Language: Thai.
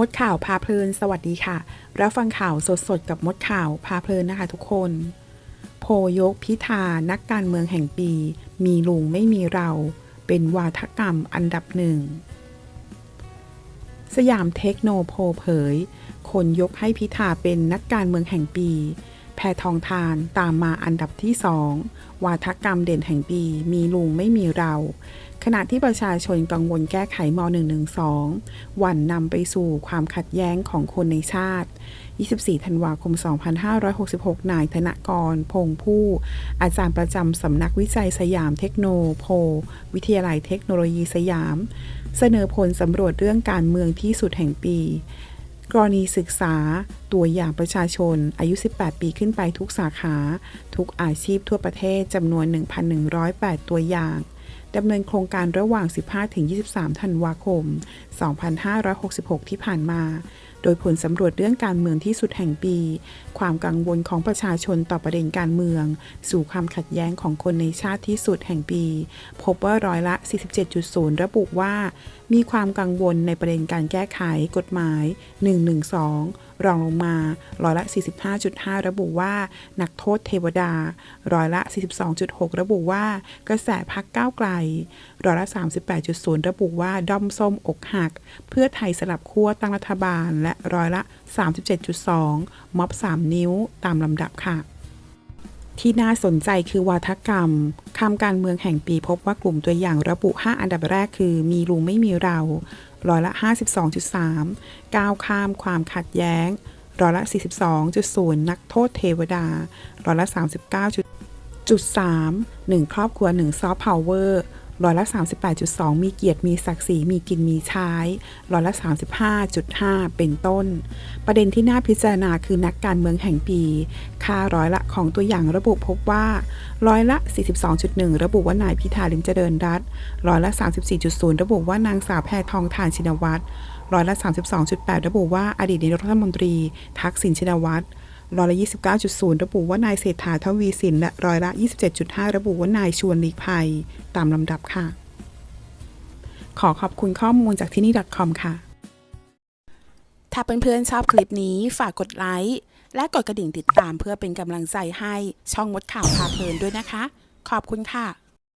มดข่าวพาเพลิน สวัสดีค่ะ รับฟังข่าวสดๆ กับมดข่าวพาเพลินนะคะทุกคน โพยกพิธานักการเมืองแห่งปี มีลุงไม่มีเรา เป็นวาทกรรมอันดับหนึ่ง สยามเทคโนโพเผย คนยกให้พิธาเป็นนักการเมืองแห่งปี แพทองทานตามมาอันดับที่สอง วาทกรรมเด่นแห่งปี มีลุงไม่มีเรา ขณะที่ประชาชนกังวลแก้ไขม .112 หวั่นนำไปสู่ความขัดแย้งของคนในชาติ 24 ธันวาคม 2566 นายธนกร พงผู้ อาจารย์ประจำสำนักวิจัยสยามเทคโนโพวิทยาลัยเทคโนโลยีสยาม เสนอผลสำรวจเรื่องการเมืองที่สุดแห่งปีกรณีศึกษาตัวอย่างประชาชนอายุ 18 ปีขึ้นไปทุกสาขา ทุกอาชีพทั่วประเทศจำนวน 1,108 ตัวอย่าง ดำเนินโครงการระหว่าง 15-23 ธันวาคม 2566 ที่ผ่านมา โดยผลสำรวจเรื่องการเมืองที่สุดแห่งปี ความกังวลของประชาชนต่อประเด็นการเมือง สู่ความขัดแย้งของคนในชาติที่สุดแห่งปี พบว่าร้อยละ 47.0 ระบุว่า มีความกังวลในประเด็นการแก้ไขกฎหมาย 112 รองลงมาร้อยละ 45.5 ระบุว่า นักโทษเทวดาร้อยละ 42.6 ระบุว่า กระแสพักก้าวไกลร้อยละ 38.0 ระบุว่าด้อมส้มอกหัก เพื่อไทยสลับขั้วตั้งรัฐบาลและร้อยละ 37.2 ม็อบ 3 นิ้วตามลำดับค่ะ ที่น่าสนใจคือวาทกรรมคำการเมืองแห่งปีพบว่ากลุ่มตัวอย่างระบุ 5 อันดับแรกคือมีลุงไม่มีเรา ร้อยละ 52.3 ก้าวข้ามความขัดแย้ง ร้อยละ 42.0 นักโทษเทวดา ร้อยละ 39.3 1 ครอบครัว 1 ซอฟต์พาวเวอร์ ร้อยละ 38.2 มีเกียรติมีศักดิ์ศรีมีกินมีใช้ร้อยละ 35.5 เป็นต้น ประเด็นที่น่าพิจารณาคือนักการเมืองแห่งปี ค่าร้อยละของตัวอย่างระบุพบว่า ร้อยละ 42.1 ระบุว่านายพิธาลิมเจริญรัตร้อยละ 34.0 ระบุว่านางสาวแพทองทานชินวัตรร้อยละ 32.8 ระบุว่าอดีตนายกรัฐมนตรี ทักษิณชินวัตร ร้อยละ 29.0 ระบุว่านายเศรษฐาทวีสิน และร้อยละ 27.5 ระบุว่านายชวนหลีกภัย ตามลำดับค่ะ ขอขอบคุณข้อมูลจากที่นี่ .com ค่ะ ถ้าเพื่อนๆชอบคลิปนี้ฝากกดไลค์และกดกระดิ่งติดตามเพื่อเป็นกำลังใจให้ช่องมดข่าวพาเพลินด้วยนะคะ ขอบคุณค่ะ